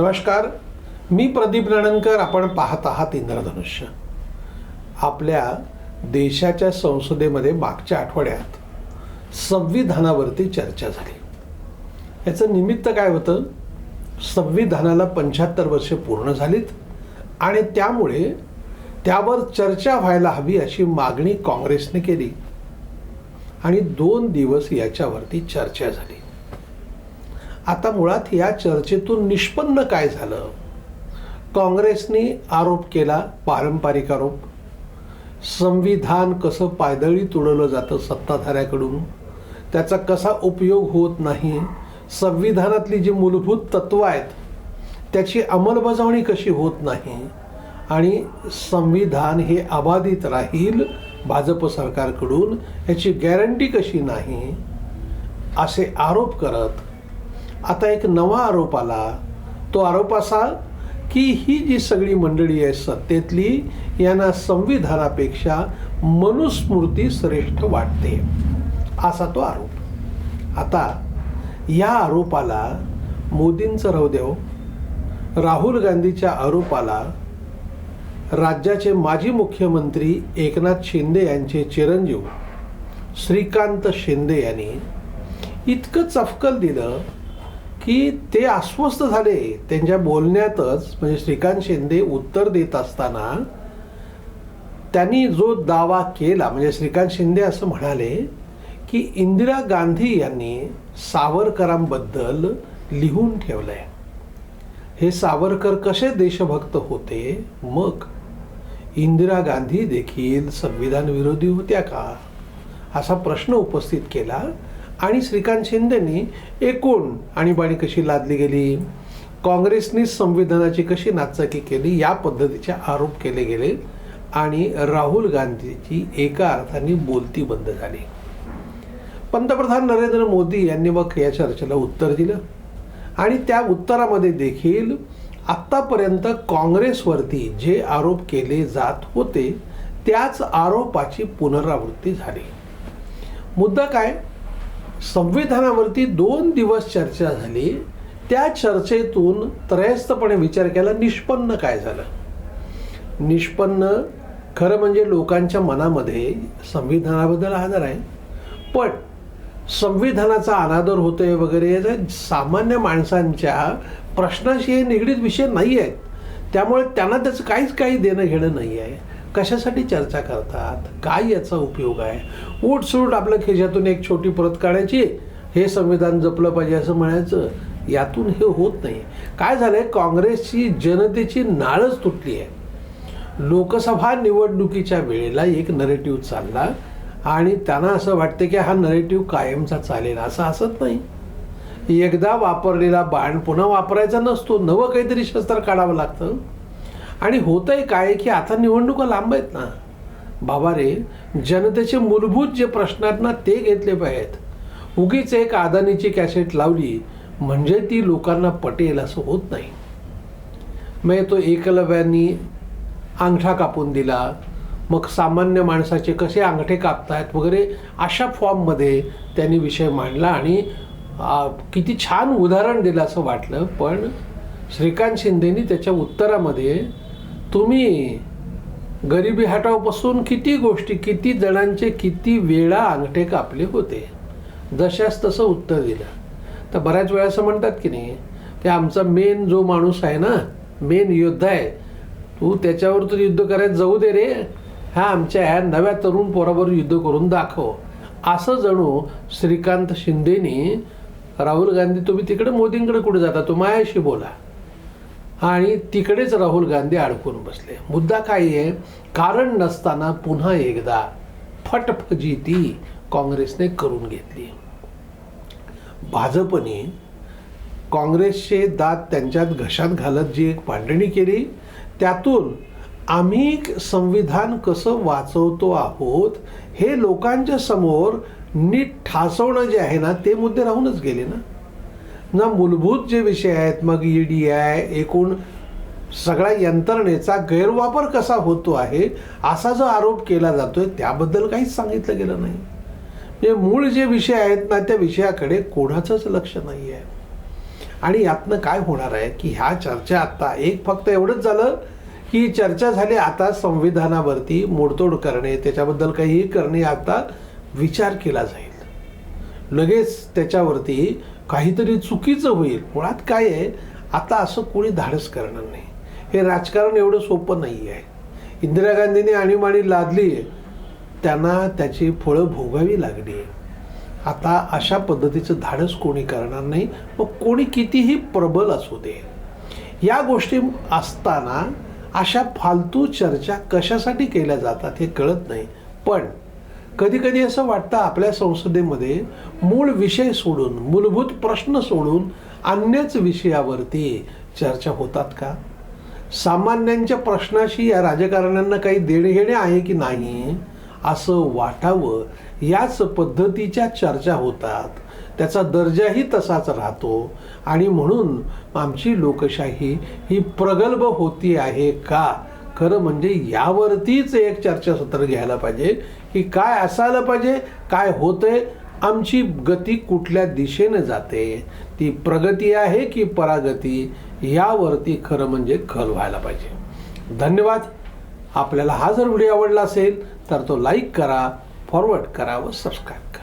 नमस्कार मी प्रदीप रणंकर आपण पाहत आहात इंद्रधनुष्य. आपल्या देशाच्या संसदेमध्ये मागच्या आठवड्यात संविधानावरती चर्चा झाली. याचं निमित्त काय होतं? संविधानाला पंच्याहत्तर वर्षे पूर्ण झालीत आणि त्यामुळे त्यावर चर्चा व्हायला हवी अशी मागणी काँग्रेसने केली. आणि दोन दिवस याच्यावरती चर्चा झाली. आता मुळात या चर्चेतून निष्पन्न काय झालं? काँग्रेसने आरोप केला पारंपरिक आरोप. संविधान कसं पायदळी तुडवलं जातं सत्ताधाऱ्याकडून? त्याचा कसा उपयोग होत नाही? संविधानातली जी मूलभूत तत्त्वं आहेत त्याची अंमलबजावणी कशी होत नाही? आणि संविधान हे अबाधित राहील भाजप सरकारकडून याची गॅरंटी कशी नाही? असे आरोप करत आता एक नवा आरोप आला. तो आरोप असा की ही जी सगळी मंडळी आहे सत्तेतली यांना संविधानापेक्षा मनुस्मृती श्रेष्ठ वाटते. असा तो आरोप. आता या आरोपाला मोदींचं राहू देव. राहुल गांधीच्या आरोपाला राज्याचे माजी मुख्यमंत्री एकनाथ शिंदे यांचे चिरंजीव श्रीकांत शिंदे यांनी इतकं चफकल दिलं की ते अस्वस्थ झाले. त्यांच्या बोलण्यातच म्हणजे श्रीकांत शिंदे उत्तर देत असताना त्यांनी जो दावा केला म्हणजे श्रीकांत शिंदे असं म्हणाले की इंदिरा गांधी यांनी सावरकरांबद्दल लिहून ठेवलंय. हे सावरकर कसे देशभक्त होते? मग इंदिरा गांधी देखील संविधान विरोधी होत्या का? असा प्रश्न उपस्थित केला. आणि श्रीकांत शिंदेनी एकूण आणीबाणी कशी लादली गेली? काँग्रेसनी संविधानाची कशी नाचाकी केली? या पद्धतीचे आरोप केले गेले. आणि राहुल गांधीची एका अर्थाने बोलती बंद झाली. पंतप्रधान नरेंद्र मोदी यांनी मग या चर्चेला उत्तर दिलं. आणि त्या उत्तरामध्ये देखील आत्तापर्यंत काँग्रेसवरती जे आरोप केले जात होते त्याच आरोपाची पुनरावृत्ती झाली. मुद्दा काय? संविधानावरती दोन दिवस चर्चा झाली. त्या चर्चेतून त्रयस्थपणे विचार केला निष्पन्न काय झालं? निष्पन्न खरं म्हणजे लोकांच्या मनामध्ये संविधानाबद्दल आदर आहे. पण संविधानाचा अनादर होतोय वगैरे याचा सामान्य माणसांच्या प्रश्नाशी हे निगडीत विषय नाही आहेत त्यामुळे त्यांना त्याचं काहीच काही देणं घेणं नाही आहे कशासाठी चर्चा करतात? काय याचा उपयोग आहे? उठसूट आपल्या खिशातून एक छोटी परत काढायची हे संविधान जपलं पाहिजे असं म्हणायचं यातून हे होत नाही. काय झालंय? काँग्रेसची जनतेची नाळच तुटली आहे. लोकसभा निवडणुकीच्या वेळेला एक नरेटिव्ह चालला आणि त्यांना असं वाटतं की हा नरेटिव्ह कायमचा चालेल असं असत नाही. एकदा वापरलेला बाण पुन्हा वापरायचा नसतो नवं काहीतरी शस्त्र काढावं लागतं. आणि होतंय काय की आता निवडणुका लांब आहेत ना. बाबा रे जनतेचे मूलभूत जे प्रश्न आहेत ना ते घेतले पाहिजेत. उगीच एक आदानीची कॅसेट लावली म्हणजे ती लोकांना पटेल असं होत नाही. मग तो एकलव्यांनी अंगठा कापून दिला. मग सामान्य माणसाचे कसे अंगठे कापतायत वगैरे अशा फॉर्ममध्ये त्यांनी विषय मांडला आणि किती छान उदाहरण दिलं असं वाटलं. पण श्रीकांत शिंदेनी त्याच्या उत्तरामध्ये तुम्ही गरिबी हटावपासून किती गोष्टी किती जणांचे किती वेळा अंगठे कापले होते? जशास तसं उत्तर दिलं. तर बऱ्याच वेळा असं म्हणतात की नाही ते आमचा मेन जो माणूस आहे ना मेन योद्धा आहे तू त्याच्यावर तर युद्ध करायला जाऊ दे रे. हा आमच्या ह्या नव्या तरुण पोराबरोबर युद्ध करून दाखव. असं जणू श्रीकांत शिंदेनी राहुल गांधी तुम्ही तिकडे मोदींकडे कुठे जाता? तो मायाशी बोला. आणि तिकडेच राहुल गांधी अडकून बसले. मुद्दा काय आहे? कारण नसताना पुन्हा एकदा फटफजीती काँग्रेसने करून घेतली. भाजपने काँग्रेसचे दात त्यांच्यात घशात घालत जी एक मांडणी केली त्यातून आम्ही संविधान कसं वाचवतो आहोत हे लोकांच्या समोर नीट ठासवणं जे आहे ना ते मुद्दे राहूनच गेले ना. ना मूलभूत जे विषय आहेत मग ई डी आहे एकूण सगळ्या यंत्रणेचा गैरवापर कसा होतो आहे असा जो आरोप केला जातोय त्याबद्दल काहीच सांगितलं गेलं नाही. म्हणजे मूळ जे विषय आहेत ना त्या विषयाकडे कोणाचंच लक्ष नाही आहे आणि यातनं काय होणार आहे की ह्या चर्चा आत्ता एक फक्त एवढंच झालं की चर्चा झाली आता संविधानावरती मोडतोड करणे त्याच्याबद्दल काहीही करणे आता विचार केला जाईल. लगेच त्याच्यावरती काहीतरी चुकीचं होईल. मुळात काय आहे? आता असं कोणी धाडस करणार नाही. हे राजकारण एवढं सोपं नाही आहे. इंदिरा गांधीने आणीबाणी लादली आहे. त्यांना त्याची फळं भोगावी लागली आहे. आता अशा पद्धतीचं धाडस कोणी करणार नाही. मग कोणी कितीही प्रबल असू दे. या गोष्टी असताना अशा फालतू चर्चा कशासाठी केल्या जातात हे कळत नाही. पण कधी कधी असं वाटतं आपल्या संसदेमध्ये मूळ विषय सोडून मूलभूत प्रश्न सोडून अन्यच विषयावरती चर्चा होतात का? सामान्यांच्या प्रश्नाशी या राजकारण्यांना काही देणेघेणे आहे की नाही असं वाटावं याच पद्धतीच्या चर्चा होतात. त्याचा दर्जाही तसाच राहतो. आणि म्हणून आमची लोकशाही ही प्रगल्भ होती आहे का? खरं म्हणजे यावरतीच एक चर्चासत्र घ्यायला पाहिजे की काय असायला पाहिजे काय होतंय आमची गती कुठल्या दिशेने जाते ती प्रगती आहे की परागती यावरती खरं म्हणजे खल व्हायला पाहिजे. धन्यवाद. आपल्याला हा जर व्हिडिओ आवडला असेल तर तो लाईक करा फॉरवर्ड करा व सबस्क्राईब करा.